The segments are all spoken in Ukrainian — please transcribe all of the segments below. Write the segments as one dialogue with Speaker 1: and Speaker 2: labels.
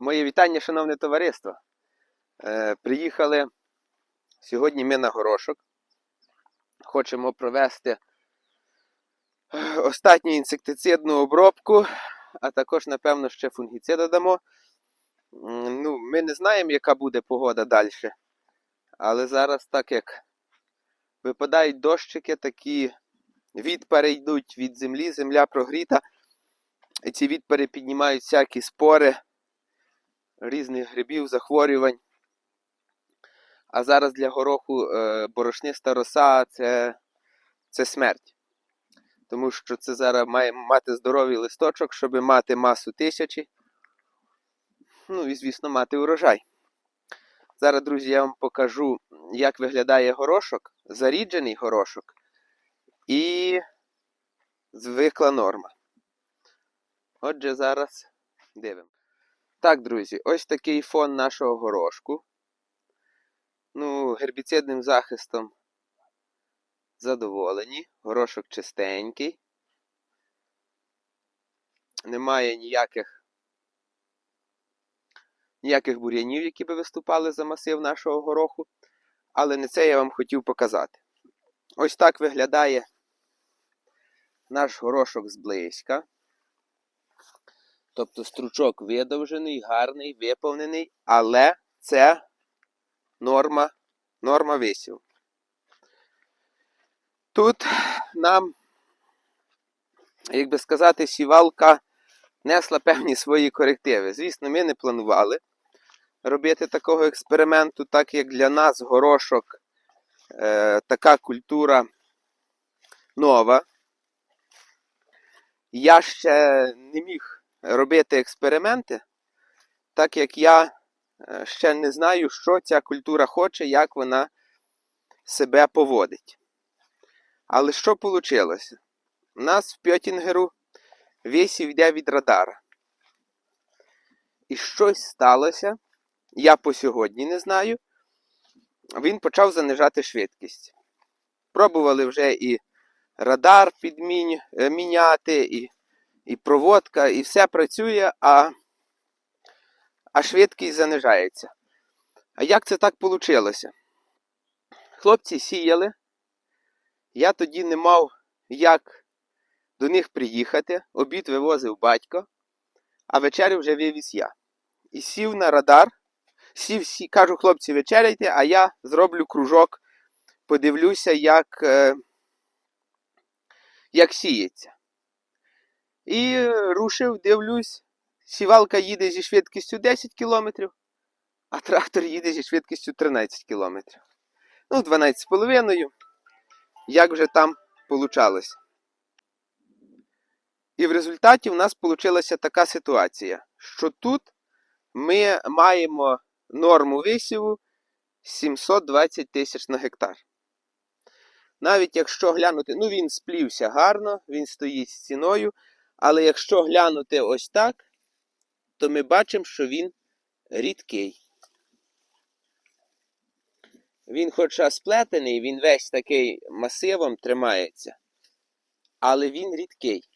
Speaker 1: Моє вітання, шановне товариство. Е, приїхали сьогодні ми на горошок. Хочемо провести е, останню інсектицидну обробку, а також, напевно, ще фунгіцида дамо. Ну, ми не знаємо, яка буде погода далі. Але зараз, так як випадають дощики, такі відпари йдуть від землі, земля прогріта. І ці відпари піднімають всякі спори різних грибів, захворювань. А зараз для гороху е, борошниста роса це, це смерть. Тому що це зараз має мати здоровий листочок, щоб мати масу тисячі. Ну і, звісно, мати урожай. Зараз, друзі, я вам покажу, як виглядає горошок, заріджений горошок і звикла норма. Отже, зараз дивимо. Так, друзі, ось такий фон нашого горошку. Ну, гербіцидним захистом задоволені. Горошок чистенький. Немає ніяких ніяких бур'янів, які би виступали за масив нашого гороху. Але не це я вам хотів показати. Ось так виглядає наш горошок зблизька. Тобто стручок видовжений, гарний, виповнений, але це норма, норма висів. Тут нам, як би сказати, сівалка несла певні свої корективи. Звісно, ми не планували робити такого експерименту, так як для нас горошок е, така культура нова. Я ще не міг робити експерименти, так як я е, ще не знаю, що ця культура хоче, як вона себе поводить. Але що вийшло? У нас в Пьотінгеру висів йде від радара. І щось сталося, я по сьогодні не знаю. Він почав занижати швидкість. Пробували вже і радар підміняти, і і проводка, і все працює, а, а швидкість занижається. А як це так вийшло? Хлопці сіяли, я тоді не мав як до них приїхати, обід вивозив батько, а вечерю вже вивіз я. І сів на радар, сів, сів кажу, хлопці, вечеряйте, а я зроблю кружок, подивлюся, як, е, як сіється. І рушив, дивлюсь, сівалка їде зі швидкістю 10 км, а трактор їде зі швидкістю 13 км. Ну, 12,5. Як вже там получалось. І в результаті в нас вийшла така ситуація, що тут ми маємо норму висіву 720 тисяч на гектар. Навіть якщо глянути, ну він сплівся гарно, він стоїть стіною. Але якщо глянути ось так, то ми бачимо, що він рідкий. Він хоча сплетений, він весь такий масивом тримається, але він рідкий.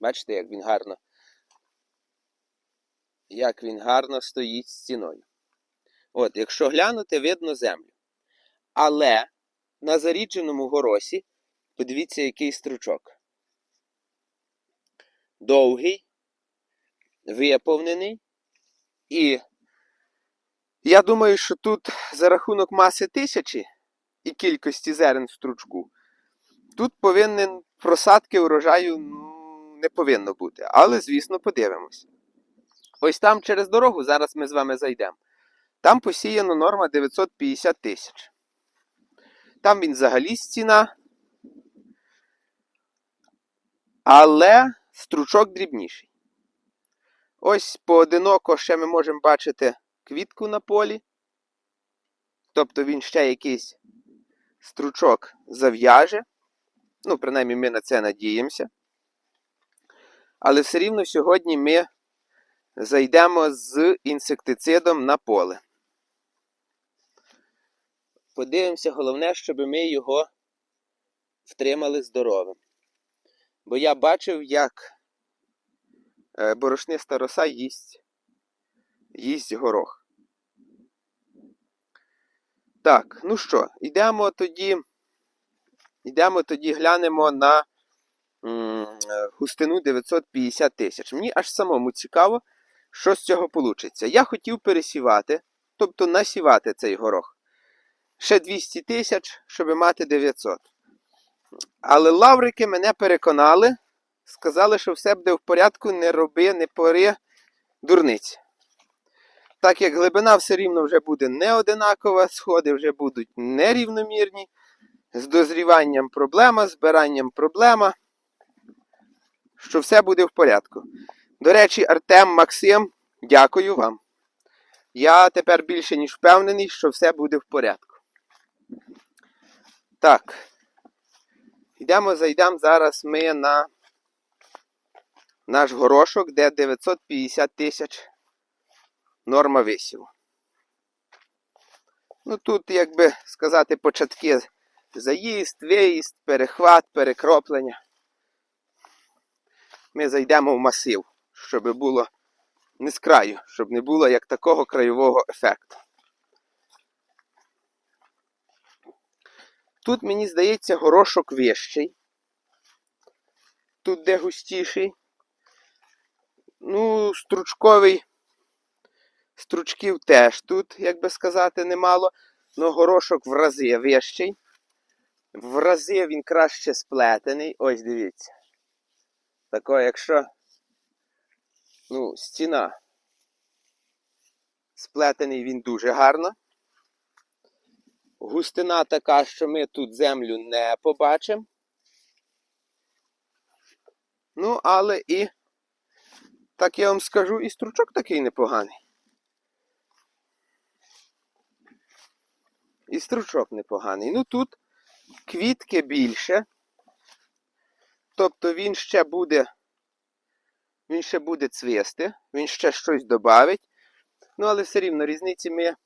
Speaker 1: Бачите, як він гарно, як він гарно стоїть стіною. От, якщо глянути, видно землю. Але на зарідженому горосі, подивіться, який стручок довгий, виповнений. І я думаю, що тут за рахунок маси тисячі і кількості зерен в стручку, тут повинен просадки урожаю не повинно бути. Але, звісно, подивимось. Ось там через дорогу, зараз ми з вами зайдемо. Там посіяно норма 950 тисяч. Там він взагалі стіна. Але стручок дрібніший. Ось поодиноко ще ми можемо бачити квітку на полі. Тобто він ще якийсь стручок зав'яже. Ну, принаймні, ми на це надіємося. Але все рівно сьогодні ми зайдемо з інсектицидом на поле. Подивимося, головне, щоб ми його втримали здоровим. Бо я бачив, як е, борошниста роса їсть їсть горох. Так, ну що, йдемо тоді. Йдемо тоді глянемо на м, густину 950 тисяч. Мені аж самому цікаво, що з цього вийде. Я хотів пересівати, тобто насівати цей горох. Ще 200 тисяч, щоб мати 900. Але лаврики мене переконали, сказали, що все буде в порядку, не роби, не пори дурниць. Так як глибина все рівно вже буде не одинакова, сходи вже будуть нерівномірні. З дозріванням проблема, збиранням проблема. Що все буде в порядку. До речі, Артем, Максим, дякую вам. Я тепер більше ніж впевнений, що все буде в порядку. Так. Йдемо, зайдемо зараз ми на наш горошок, де 950 тисяч норма висіву. Ну тут, як би сказати, початки заїзд, виїзд, перехват, перекроплення. Ми зайдемо в масив, щоб було не з краю, щоб не було як такого краєвого ефекту. Тут, мені здається, горошок вищий. Тут де густіший. Ну, стручковий. Стручків теж тут, як би сказати, немало. Но горошок в рази вищий. В рази він краще сплетений. Ось дивіться. Тако, якщо. Ну, стіна. Сплетений він дуже гарно. Густина така, що ми тут землю не побачимо. Ну, але і, так я вам скажу, і стручок такий непоганий. І стручок непоганий. Ну тут квітки більше. Тобто він ще буде. Він ще буде цвісти, він ще щось додавить. Ну, але все рівно різниці ми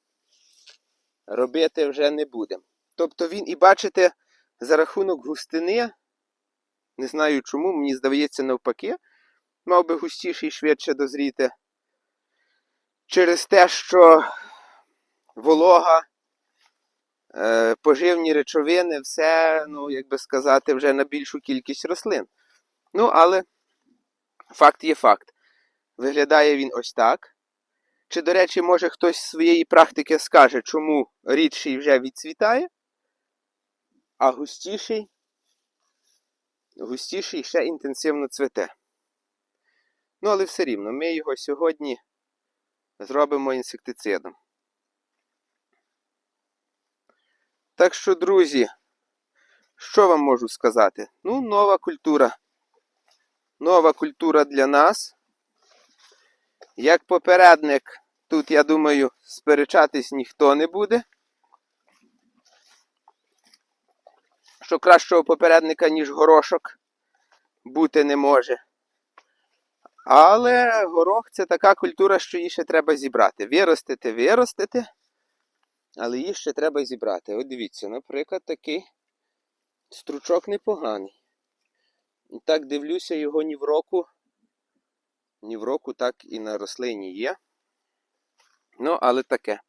Speaker 1: робити вже не будемо. Тобто він, і бачите, за рахунок густини, не знаю чому, мені здається, навпаки, мав би густіший швидше дозріти. Через те, що волога, е, поживні речовини, все, ну, як би сказати, вже на більшу кількість рослин. Ну, але факт є факт. Виглядає він ось так. Чи, до речі, може хтось з своєї практики скаже, чому рідший вже відцвітає, а густіший, густіший ще інтенсивно цвете. Ну, але все рівно, ми його сьогодні зробимо інсектицидом. Так що, друзі, що вам можу сказати? Ну, нова культура. Нова культура для нас. Як попередник, тут, я думаю, сперечатись ніхто не буде. Що кращого попередника, ніж горошок, бути не може. Але горох це така культура, що її ще треба зібрати. Виростити, виростити, але її ще треба зібрати. От дивіться, наприклад, такий стручок непоганий. І так дивлюся, його ні в року ні в року так і на рослині є. Ну, але таке.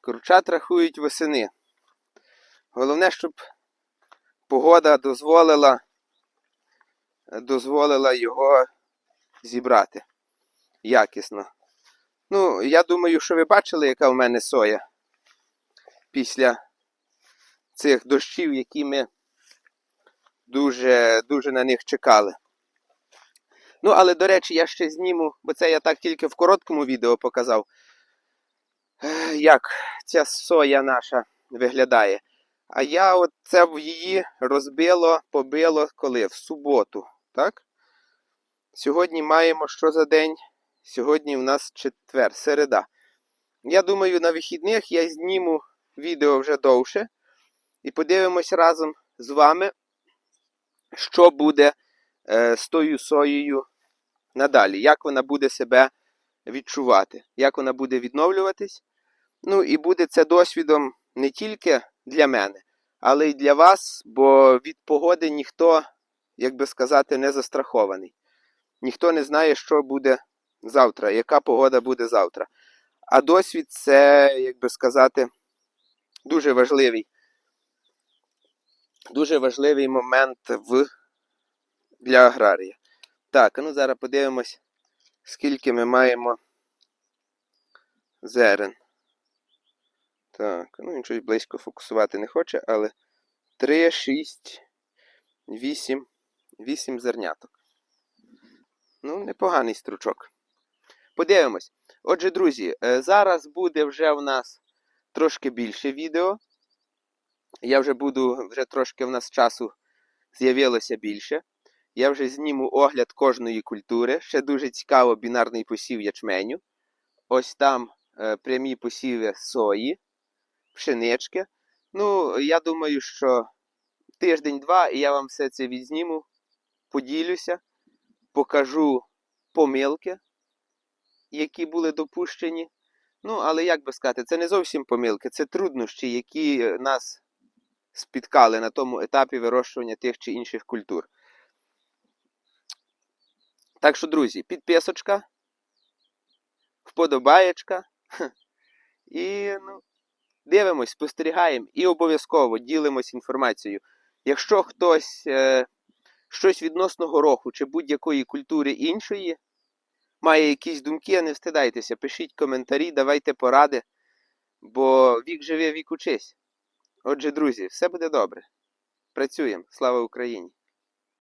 Speaker 1: Курчат рахують восени. Головне, щоб погода дозволила, дозволила його зібрати якісно. Ну, я думаю, що ви бачили, яка в мене соя після цих дощів, які ми дуже, дуже на них чекали. Ну, але, до речі, я ще зніму, бо це я так тільки в короткому відео показав, е, як ця соя наша виглядає. А я от це її розбило, побило коли? В суботу. так? Сьогодні маємо що за день? Сьогодні в нас четвер, середа. Я думаю, на вихідних я зніму відео вже довше. І подивимось разом з вами, що буде е, з тою соєю надалі, як вона буде себе відчувати, як вона буде відновлюватись. Ну і буде це досвідом не тільки для мене, але й для вас, бо від погоди ніхто, як би сказати, не застрахований. Ніхто не знає, що буде завтра, яка погода буде завтра. А досвід це, як би сказати, дуже важливий. Дуже важливий момент в... для аграрія. Так, ну зараз подивимось, скільки ми маємо зерен. Так, ну він щось близько фокусувати не хоче, але 3, 6, 8, 8 зерняток. Ну, непоганий стручок. Подивимось. Отже, друзі, е, зараз буде вже в нас трошки більше відео. Я вже буду, вже трошки в нас часу з'явилося більше. Я вже зніму огляд кожної культури. Ще дуже цікаво бінарний посів ячменю. Ось там е, прямі посіви сої, пшенички. Ну, я думаю, що тиждень-два і я вам все це відзніму, поділюся, покажу помилки, які були допущені. Ну, але як би сказати, це не зовсім помилки, це труднощі, які нас спіткали на тому етапі вирощування тих чи інших культур. Так що, друзі, підписочка, вподобаєчка. І ну, дивимось, спостерігаємо і обов'язково ділимось інформацією. Якщо хтось е, щось відносно гороху чи будь-якої культури іншої має якісь думки, не встидайтеся, пишіть коментарі, давайте поради, бо вік живе, вік учись. Отже, друзі, все буде добре. Працюємо. Слава Україні!